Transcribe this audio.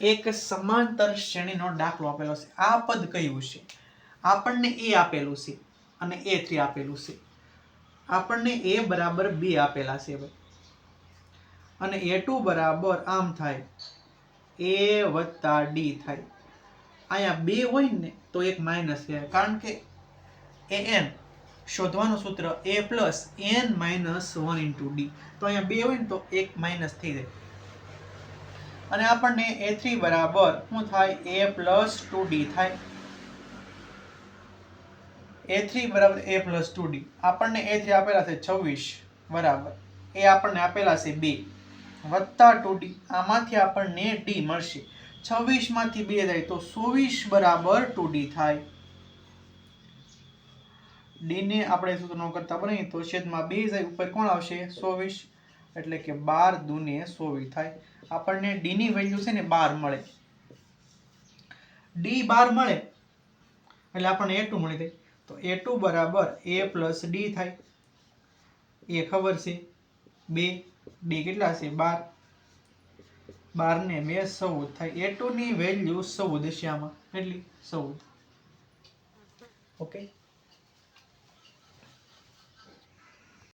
એક સમાંતર શ્રેણીનો દાખલો આપેલો છે. આ પદ કયું છે? આપણને એ આપેલું છે અને એ થ્રી આપેલું છે. આપણને એ બરાબર બે આપેલા છે ભાઈ અને એ ટુ બરાબર આમ થાય. એ વત્તા ડી થાય. અહીંયા બે હોય ને તો એક માઇનસ છે. કારણ કે એ એન શોધવાનું સૂત્ર a plus n minus one into d. તો અહીંયા બે હોય ને તો એક માઇનસ થઈ જાય. અને આપણને એ થ્રી બરાબર શું થાય? એ પ્લસ ટુ ડી થાય. એ થ્રી બરાબર એ પ્લસ ટુ ડી આપણને એ થ્રી આપેલા છે છવ્વીસ. બરાબર. એ આપણને આપેલા છે બે. વત્તા ટુ ડી આમાંથી આપણને ડી મળશે. છવ્વીસમાંથી બે જાય તો ચોવીસ બરાબર ટુ ડી થાય. ડીને આપણે સૂત્ર ન કરતા બનાવીએ તો છેદમાં બે જાય ઉપર કોણ આવશે? ચોવીસ. એટલે કે બાર દુને સોવી થાય. આપણને ડી ની વેલ્યુ છે ને બાર મળે. ડી બાર મળે. એટલે આપણને એ ટુ મળી જાય. તો એ ટુ બરાબર એ પ્લસ ડી થાય. એ ખબર છે? બે. ડી કેટલા છે? બાર. બાર ને બે ચૌદ થાય. એ ટુ ની વેલ્યુ ચૌદ છે આમાં. કેટલી? ચૌદ. ઓકે